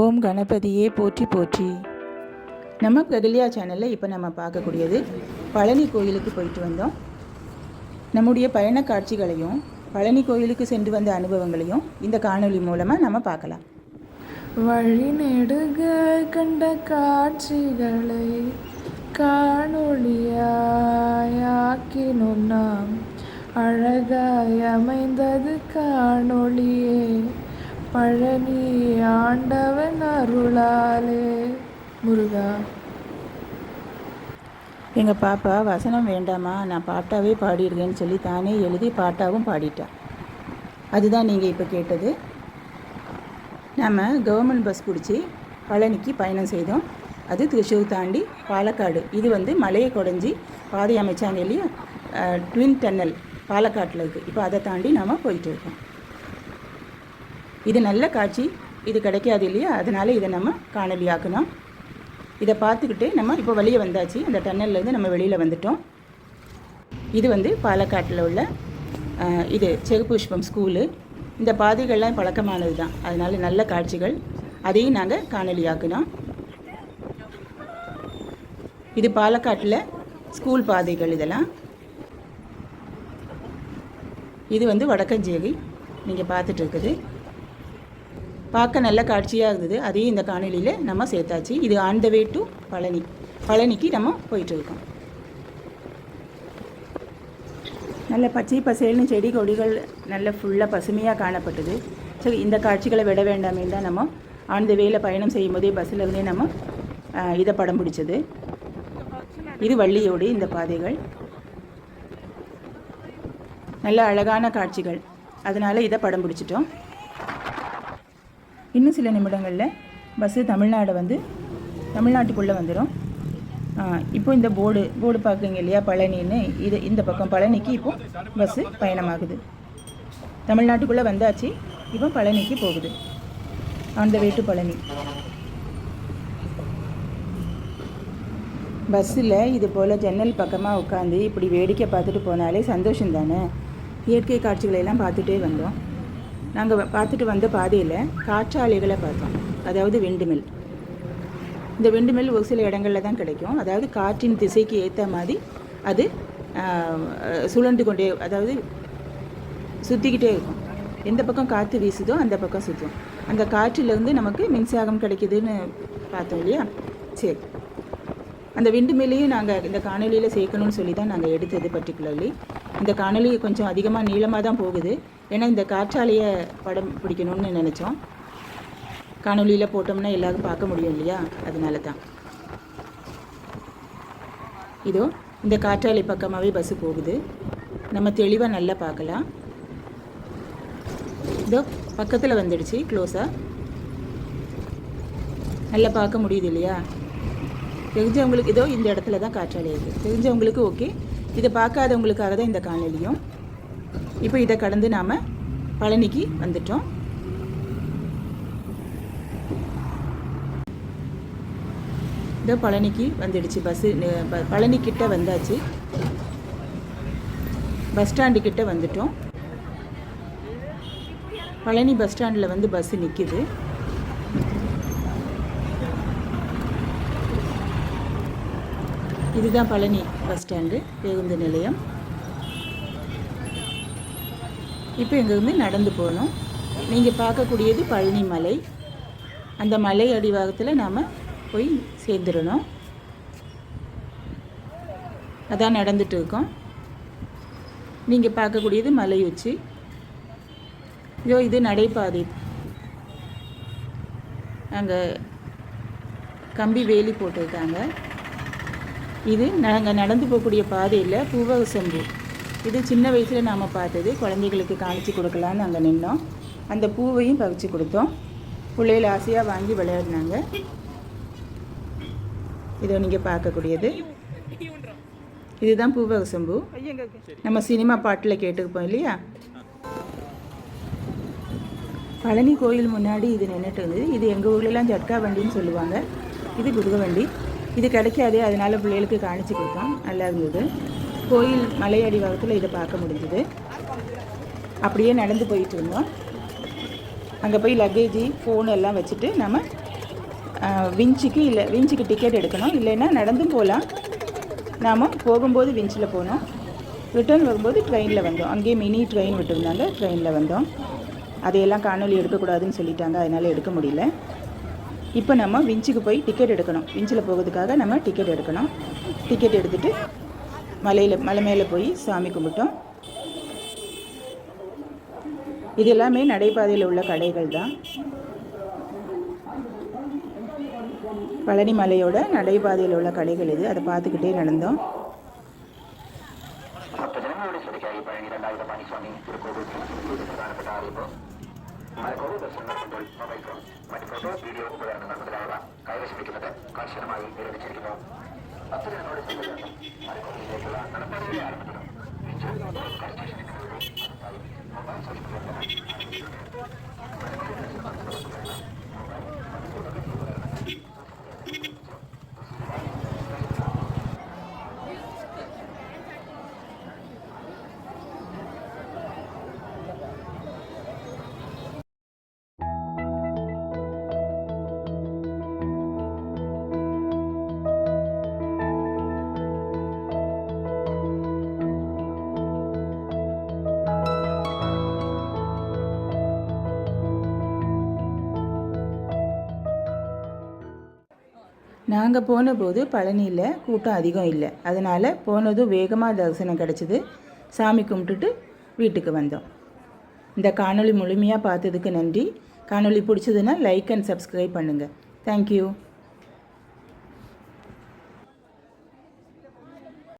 ஓம் கணபதியே போற்றி போற்றி. நம்ம பிரகல்யா சேனலில் இப்போ நம்ம பார்க்கக்கூடியது பழனி கோயிலுக்கு போயிட்டு வந்தோம். நம்முடைய பயண காட்சிகளையும் பழனி கோயிலுக்கு சென்று வந்த அனுபவங்களையும் இந்த காணொளி மூலமாக நம்ம பார்க்கலாம். வழி நெடுக கண்ட காட்சிகளை காணொளியாக்கினோம் நாம். அழகாய் அமைந்தது காணொளியே. பழனி ஆண்டவன் அருளாலே. முருகா. எங்கள் பாப்பா வசனம் வேண்டாமா? நான் பாட்டாவே பாடியிருக்கேன்னு சொல்லி தானே எழுதி பாட்டாவும் பாடிட்டா. அதுதான் நீங்கள் இப்போ கேட்டது. நம்ம கவர்மெண்ட் பஸ் பிடிச்சி பழனிக்கு பயணம் செய்தோம். அது திருச்சூர் தாண்டி பாலக்காடு. இது வந்து மலையை குடஞ்சி பாதை அமைச்சாங்க இல்லையா? ட்வின் டன்னல் பாலக்காட்டில் இருக்குது இப்போ அதை தாண்டி நாம் போயிட்டு இருக்கோம். இது நல்ல காட்சி. இது கிடைக்காது இல்லையா? அதனால் இதை நம்ம காணொலியாக்கணும் இதை பார்த்துக்கிட்டு நம்ம இப்போ வெளியே வந்தாச்சு. அந்த டன்னல்லேருந்து நம்ம வெளியில் வந்துட்டோம். இது வந்து பாலக்காட்டில் உள்ள இது செகுபுஷ்பம் ஸ்கூலு இந்த பாதைகள்லாம் பழக்கமானது தான். அதனால் நல்ல காட்சிகள். அதையும் நாங்கள் காணொலியாக்கினோம் இது பாலக்காட்டில் ஸ்கூல் பாதைகள் இதெல்லாம். இது வந்து வடக்கஞ்சேரி. நீங்கள் பார்த்துட்டு இருக்குது. பார்க்க நல்ல காட்சியாக இருந்தது. அதையும் இந்த காணொலியில் நம்ம சேர்த்தாச்சு. இது on the way to Palani. பழனிக்கு நம்ம போயிட்டு இருக்கோம் நல்ல பச்சை பசேல்னு செடி கொடிகள் நல்ல ஃபுல்லாக பசுமையாக காணப்பட்டது. சரி இந்த காட்சிகளை விட வேண்டாமே தான் நம்ம ஆண்ட த வேல பயணம் செய்யும் போதே பஸ்ஸில் இருந்தே நம்ம இதை படம் பிடிச்சது. இது வள்ளியோடு இந்த பாதைகள். நல்ல அழகான காட்சிகள். அதனால் இதை படம் பிடிச்சிட்டோம். இன்னும் சில நிமிடங்களில் பஸ்ஸு தமிழ்நாடு வந்து தமிழ்நாட்டுக்குள்ளே வந்துடும் இப்போ இந்த போர்டு போர்டு பார்க்குறீங்க இல்லையா பழனின்னு. இது இந்த பக்கம் பழனிக்கு இப்போ பஸ்ஸு பயணமாகுது. தமிழ்நாட்டுக்குள்ளே வந்தாச்சு இப்போ பழனிக்கு போகுது. On the way to Palani. பஸ்ஸில் இது போல் ஜன்னல் பக்கமாக உட்காந்து இப்படி வேடிக்கை பார்த்துட்டு போனாலே சந்தோஷம் தானே? இயற்கை காட்சிகளை எல்லாம் பார்த்துட்டே வந்தோம். நாங்கள் பார்த்துட்டு வந்த பாதையில் காற்றாலைகளை பார்த்தோம். அதாவது விண்டுமில் இந்த விண்டுமில் ஒரு சில இடங்களில் தான் கிடைக்கும். அதாவது காற்றின் திசைக்கு ஏற்ற மாதிரி அது சுழண்டு கொண்டே அதாவது சுற்றிக்கிட்டே இருக்கும். எந்த பக்கம் காற்று வீசுதோ அந்த பக்கம் சுற்றும் அந்த காற்றிலேருந்து நமக்கு மின்சாரம் கிடைக்குதுன்னு பார்த்தோம் இல்லையா? சரி. அந்த விண்டு மில்லையும் நாங்கள் இந்த காணொலியில் சேர்க்கணும்னு சொல்லி தான் நாங்கள் எடுத்தது பர்டிகுலர்லி இந்த காணொலி கொஞ்சம் அதிகமாக நீளமாக தான் போகுது. ஏன்னா இந்த காற்றாலையை படம் பிடிக்கணும்னு நினச்சோம். காணொலியில் போட்டோம்னா எல்லாரும் பார்க்க முடியும் இல்லையா? அதனால தான் இதோ இந்த காற்றாலை பக்கமாகவே பஸ்ஸு போகுது. நம்ம தெளிவாக நல்லா பார்க்கலாம். இதோ பக்கத்தில் வந்துடுச்சு க்ளோஸாக நல்லா பார்க்க முடியுது இல்லையா? தெரிஞ்சவங்களுக்கு இதோ இந்த இடத்துல தான் காற்றாலை இருக்குது தெரிஞ்சவங்களுக்கு ஓகே இதை பார்க்காதவங்களுக்காக தான் இந்த காணொலியும் இப்போ இதை கடந்து நாம் பழனிக்கு வந்துட்டோம். இதோ பழனிக்கு வந்துடுச்சு. பஸ்ஸு பழனி கிட்ட வந்தாச்சு. பஸ் ஸ்டாண்டு கிட்ட வந்துட்டோம். பழனி பஸ் ஸ்டாண்டில் வந்து பஸ்ஸு நிற்கிது இதுதான் பழனி பஸ் ஸ்டாண்டு பேருந்து நிலையம். இப்போ இங்கேருந்து நடந்து போகணும். நீங்கள் பார்க்கக்கூடியது பழனி மலை. அந்த மலை அடிவாரத்தில் நாம் போய் சேர்ந்துடணும். அதான் நடந்துட்டு இருக்கோம். நீங்கள் பார்க்கக்கூடியது மலை உச்சி இதோ இது நடைபாதை. அங்கே கம்பி வேலி போட்டிருக்காங்க. இது நாங்கள் நடந்து போகக்கூடிய பாதையில் பூவக செம்பு இது சின்ன வயசில் நாம் பார்த்தது. குழந்தைகளுக்கு காணிச்சு கொடுக்கலான்னு அங்கே நின்னோம். அந்த பூவையும் பறித்து கொடுத்தோம். பிள்ளைகள் ஆசையாக வாங்கி விளையாடினாங்க. இதோ நீங்கள் பார்க்கக்கூடியது. இதுதான் பூவக நம்ம சினிமா பாட்டில் கேட்டுருப்போம் இல்லையா? பழனி கோயில் முன்னாடி இது நின்றுட்டு இருந்தது. இது எங்கள் ஊர்லலாம் ஜட்கா வண்டின்னு சொல்லுவாங்க. இது குருக வண்டி இது கிடைக்காது அதனால் பிள்ளைகளுக்கு காணிச்சு கொடுத்தோம். நல்லா இருந்தது கோயில் மலையடி வாரத்தில் இதை பார்க்க முடிஞ்சுது. அப்படியே நடந்து போயிட்டு இருந்தோம். அங்கே போய் லக்கேஜி ஃபோன் எல்லாம் வச்சுட்டு நம்ம விஞ்சுக்கு இல்லை விஞ்சுக்கு டிக்கெட் எடுக்கணும். இல்லைன்னா நடந்தும் போகலாம் நாம் போகும்போது விஞ்சில் போனோம். ரிட்டர்ன் வரும்போது ட்ரெயினில் வந்தோம். அங்கேயே மினி ட்ரெயின் விட்டுருந்தாங்க. ட்ரெயினில் வந்தோம். அதையெல்லாம் காணொலி எடுக்கக்கூடாதுன்னு சொல்லிட்டாங்க. அதனால் எடுக்க முடியல. இப்போ நம்ம விஞ்சுக்கு போய் டிக்கெட் எடுக்கணும். விஞ்சில் போகிறதுக்காக நம்ம டிக்கெட் எடுக்கணும். டிக்கெட் எடுத்துகிட்டு மலையில் மலை மேலே போய் சாமி கும்பிட்டோம் இது எல்லாமே நடைபாதையில் உள்ள கடைகள் தான் பழனி மலையோட நடைபாதையில் உள்ள கடைகள் இது அதை பார்த்துக்கிட்டே நடந்தோம் ഭക്തജനങ്ങളുടെ ശ്രദ്ധയ്ക്കായി പഴനി രണ്ടായിരം പണിസ്വാമി തിരുക്കോവിൽ ഇത് പ്രധാനപ്പെട്ട അറിയിപ്പ് മലക്കോട് ദർശനം കൺട്രോൾ മൊബൈൽ ഫോൺ മറ്റ് ഫോട്ടോ വീഡിയോ ഉപകരണങ്ങൾ മുതലായവ കൈവശം വയ്ക്കുന്നത് കർശനമായി നിരോധിച്ചിരിക്കുന്നു பத்திரிகை நோடிச்சுள்ள மறைமுக இலைகளா நடப்பதையே ஆரம்பிக்கிறோம் மொபைல் நாங்கள் போன போது பழனியில் கூட்டம் அதிகம் இல்லை. அதனால் போனதும் வேகமாக தரிசனம் கிடச்சிது. சாமி கும்பிட்டுட்டு வீட்டுக்கு வந்தோம். இந்த காணொளி முழுமையாக பார்த்ததுக்கு நன்றி. காணொளி பிடிச்சதுன்னா லைக் அண்ட் சப்ஸ்கிரைப் பண்ணுங்கள் தேங்க்யூ